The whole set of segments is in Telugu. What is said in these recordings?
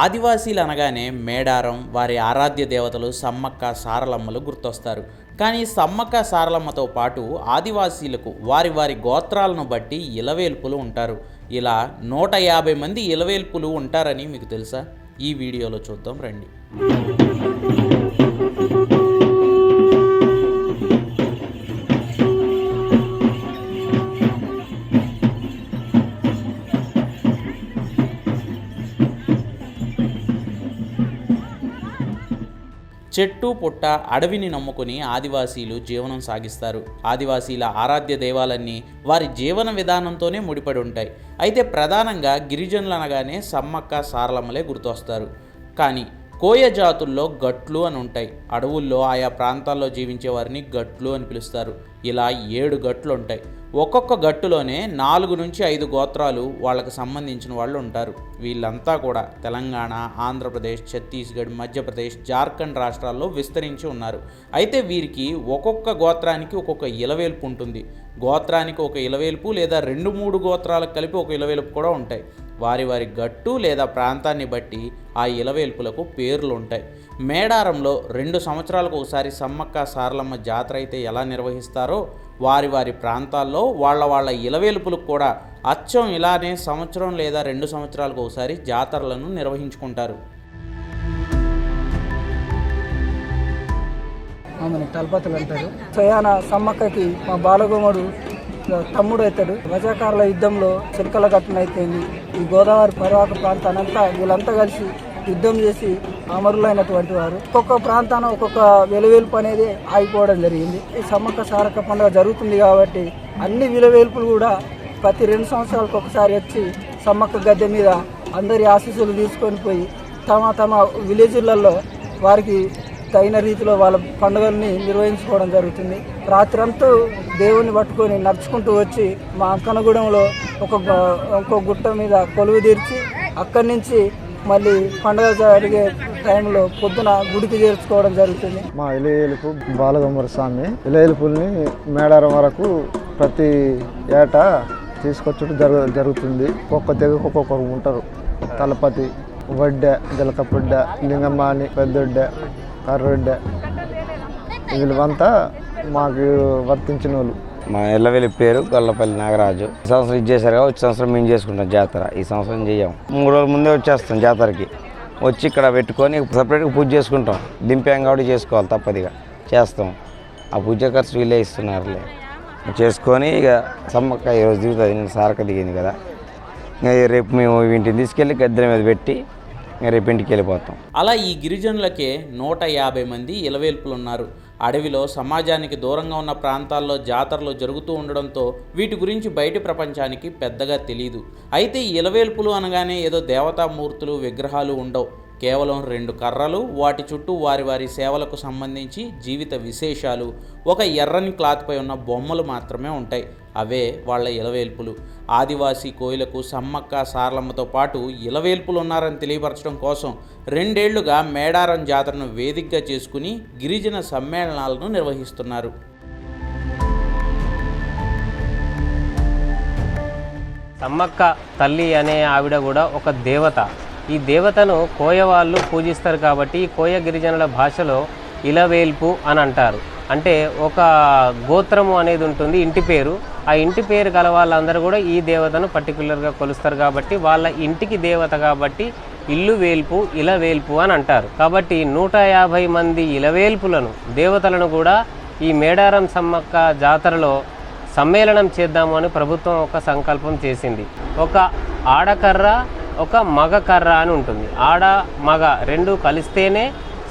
ఆదివాసీలు అనగానే మేడారం వారి ఆరాధ్య దేవతలు సమ్మక్క సారలమ్మలు గుర్తొస్తారు. కానీ సమ్మక్క సారలమ్మతో పాటు ఆదివాసీలకు వారి వారి గోత్రాలను బట్టి ఇలవేల్పులు ఉంటారు. ఇలా నూట యాభై మంది ఇలవేల్పులు ఉంటారని మీకు తెలుసా? ఈ వీడియోలో చూద్దాం రండి. చెట్టు పుట్ట అడవిని నమ్ముకుని ఆదివాసీలు జీవనం సాగిస్తారు. ఆదివాసీల ఆరాధ్య దైవాలన్నీ వారి జీవన విధానంతోనే ముడిపడి ఉంటాయి. అయితే ప్రధానంగా గిరిజనులు అనగానే సమ్మక్క సారలమ్మలే గుర్తొస్తారు. కానీ కోయ జాతుల్లో గట్లు అని ఉంటాయి. అడవుల్లో ఆయా ప్రాంతాల్లో జీవించే వారిని గట్లు అని పిలుస్తారు. ఇలా ఏడు గట్లు ఉంటాయి ఒక్కొక్క గట్టులోనే నాలుగు నుంచి ఐదు గోత్రాలు వాళ్ళకి సంబంధించిన వాళ్ళు ఉంటారు. వీళ్ళంతా కూడా తెలంగాణ ఆంధ్రప్రదేశ్ ఛత్తీస్గఢ్ మధ్యప్రదేశ్ జార్ఖండ్ రాష్ట్రాల్లో విస్తరించి ఉన్నారు. అయితే వీరికి ఒక్కొక్క గోత్రానికి ఒక్కొక్క ఇలవేల్పు ఉంటుంది. గోత్రానికి ఒక ఇలవేల్పు లేదా రెండు మూడు గోత్రాలకు కలిపి ఒక ఇలవేల్పు కూడా ఉంటాయి. వారి వారి గట్టు లేదా ప్రాంతాన్ని బట్టి ఆ ఇలవేల్పులకు పేర్లు ఉంటాయి మేడారంలో రెండు సంవత్సరాలకు ఒకసారి సమ్మక్క సారలమ్మ జాతర అయితే ఎలా నిర్వహిస్తారో వారి వారి ప్రాంతాల్లో వాళ్ళ వాళ్ళ ఇలవేల్పులకు కూడా అచ్చం ఇలానే సంవత్సరం లేదా రెండు సంవత్సరాలకు ఒకసారి జాతరలను నిర్వహించుకుంటారు. ఆమెను తలపతులు అంటారు. స్వయాన సమ్మక్కకి మా బాలగోముడు తమ్ముడు అవుతాడు రజాకారుల యుద్ధంలో చిలకల ఘటన అయిపోయింది ఈ గోదావరి పరివాహక ప్రాంతానంతా వీళ్ళంతా కలిసి యుద్ధం చేసి అమరులైనటువంటి వారు. ఒక్కొక్క ప్రాంతాన ఒక్కొక్క విలువేల్పు అనేది ఆగిపోవడం జరిగింది. ఈ సమ్మక్క సారక్క పండుగ జరుగుతుంది కాబట్టి అన్ని విలువేల్పులు కూడా ప్రతి రెండు సంవత్సరాలకు ఒకసారి వచ్చి సమ్మక్క గద్దె మీద అందరి ఆశీస్సులు తీసుకొని పోయి తమ తమ విలేజులలో వారికి తగిన రీతిలో వాళ్ళ పండుగల్ని నిర్వహించుకోవడం జరుగుతుంది. రాత్రంతా దేవుణ్ణి పట్టుకొని నడుచుకుంటూ వచ్చి మా అంకనగూడెంలో ఒక ఇంకో గుట్ట మీద కొలువు తీర్చి అక్కడి నుంచి మళ్ళీ పండుగ జరిగే టైంలో పొద్దున గుడికి చేర్చుకోవడం జరుగుతుంది. మా ఇలయలుపు బాలగమ్మర స్వామి ఇలయలుపుల్ని మేడారం వరకు ప్రతి ఏటా తీసుకొచ్చడం జరుగు జరుగుతుంది. ఒక్కొక్క తెగకు ఒక్కొక్కరు ఉంటారు. తలపతి వడ్డె జలకపుడ్డ లింగమాని పెద్దొడ్డె కర్రొడ్డె. వీళ్ళంతా మాకు వర్తించిన వాళ్ళు మా ఎల్లవెల్లి పేరు గొల్లపల్లి నాగరాజు. ఈ సంవత్సరం ఇది చేశారు కదా వచ్చే సంవత్సరం మేము చేసుకుంటాం జాతర. ఈ సంవత్సరం చేయం మూడు రోజుల ముందే వచ్చేస్తాం జాతరకి. వచ్చి ఇక్కడ పెట్టుకొని సపరేట్గా పూజ చేసుకుంటాం. దింపాం కాబట్టి చేసుకోవాలి తప్పదిగా. చేస్తాం. ఆ పూజ ఖర్చు వీళ్ళే ఇస్తున్నారులే. చేసుకొని ఇక సమ్మక్క ఈరోజు దిగుతుంది. నేను సారక దిగింది కదా. ఇంకా రేపు మేము ఇంటిని తీసుకెళ్ళి గద్దెల మీద పెట్టి ఇంకా రేపు ఇంటికి వెళ్ళిపోతాం. అలా ఈ గిరిజనులకే నూట యాభై మంది ఇలవేల్పులు ఉన్నారు అడవిలో సమాజానికి దూరంగా ఉన్న ప్రాంతాల్లో జాతరలు జరుగుతూ ఉండడంతో వీటి గురించి బయటి ప్రపంచానికి పెద్దగా తెలియదు అయితే ఇలవేల్పులు అనగానే ఏదో దేవతామూర్తులు విగ్రహాలు ఉండవు. కేవలం రెండు కర్రలు వాటి చుట్టూ వారి వారి సేవలకు సంబంధించి జీవిత విశేషాలు. ఒక ఎర్రని క్లాత్పై ఉన్న బొమ్మలు మాత్రమే ఉంటాయి. అవే వాళ్ళ ఇలవేల్పులు. ఆదివాసీ కోయిలకు సమ్మక్క సారలమ్మతో పాటు ఇలవేల్పులు ఉన్నారని తెలియపరచడం కోసం రెండేళ్ళుగా మేడారం జాతరను వేదికగా చేసుకుని గిరిజన సమ్మేళనాలను నిర్వహిస్తున్నారు. సమ్మక్క తల్లి అనే ఆవిడ కూడా ఒక దేవత. ఈ దేవతను కోయ వాళ్ళు పూజిస్తారు కాబట్టి కోయ గిరిజనుల భాషలో ఇలవేల్పు అని అంటారు. అంటే ఒక గోత్రము అనేది ఉంటుంది ఇంటి పేరు. ఆ ఇంటి పేరు గల వాళ్ళందరూ కూడా ఈ దేవతను పర్టికులర్గా కొలుస్తారు కాబట్టి వాళ్ళ ఇంటికి దేవత కాబట్టి ఇల్లు వేల్పు ఇలవేల్పు అని అంటారు. కాబట్టి నూట యాభై మంది ఇలవేల్పులను దేవతలను కూడా ఈ మేడారం సమ్మక్క జాతరలో సమ్మేళనం చేద్దాము అని ప్రభుత్వం ఒక సంకల్పం చేసింది. ఒక ఆడకర్ర ఒక మగ కర్ర అని ఉంటుంది. ఆడ మగ రెండు కలిస్తేనే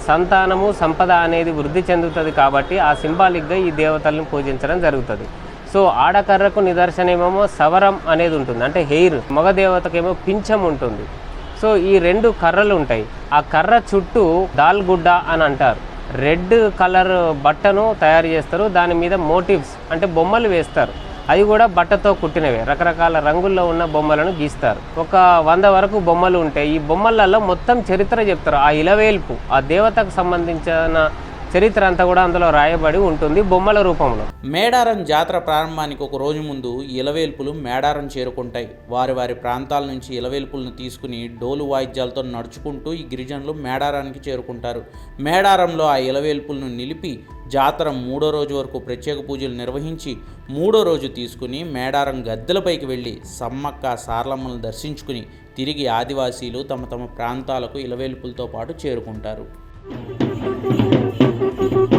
సంతానము సంపద అనేది వృద్ధి చెందుతుంది కాబట్టి ఆ సింబాలిక్గా ఈ దేవతలను పూజించడం జరుగుతుంది. సో ఆడకర్రకు నిదర్శనమేమో సవరం అనేది ఉంటుంది. అంటే హెయిర్ మగ దేవతకేమో పింఛం ఉంటుంది. సో ఈ రెండు కర్రలు ఉంటాయి. ఆ కర్ర చుట్టూ దాల్గుడ్డ అని అంటారు. రెడ్ కలర్ బట్టను తయారు చేస్తారు. దాని మీద మోటివ్స్ అంటే బొమ్మలు వేస్తారు. అవి కూడా బట్టతో కుట్టినవే. రకరకాల రంగుల్లో ఉన్న బొమ్మలను గీస్తారు. ఒక వంద వరకు బొమ్మలు ఉంటాయి. ఈ బొమ్మలలో మొత్తం చరిత్ర చెప్తారు. ఆ ఇలవేల్పు ఆ దేవతకు సంబంధించిన చరిత్ర అంతా కూడా అందులో రాయబడి ఉంటుంది బొమ్మల రూపంలో. మేడారం జాతర ప్రారంభానికి ఒక రోజు ముందు ఇలవేల్పులు మేడారం చేరుకుంటాయి. వారి వారి ప్రాంతాల నుంచి ఇలవేల్పులను తీసుకుని డోలు వాయిద్యాలతో నడుచుకుంటూ ఈ గిరిజనులు మేడారానికి చేరుకుంటారు. మేడారంలో ఆ ఇలవేల్పులను నిలిపి జాతర మూడో రోజు వరకు ప్రత్యేక పూజలు నిర్వహించి మూడో రోజు తీసుకుని మేడారం గద్దెలపైకి వెళ్ళి సమ్మక్క సార్లమ్మలను దర్శించుకుని తిరిగి ఆదివాసీలు తమ తమ ప్రాంతాలకు ఇలవేల్పులతో పాటు చేరుకుంటారు. thank you.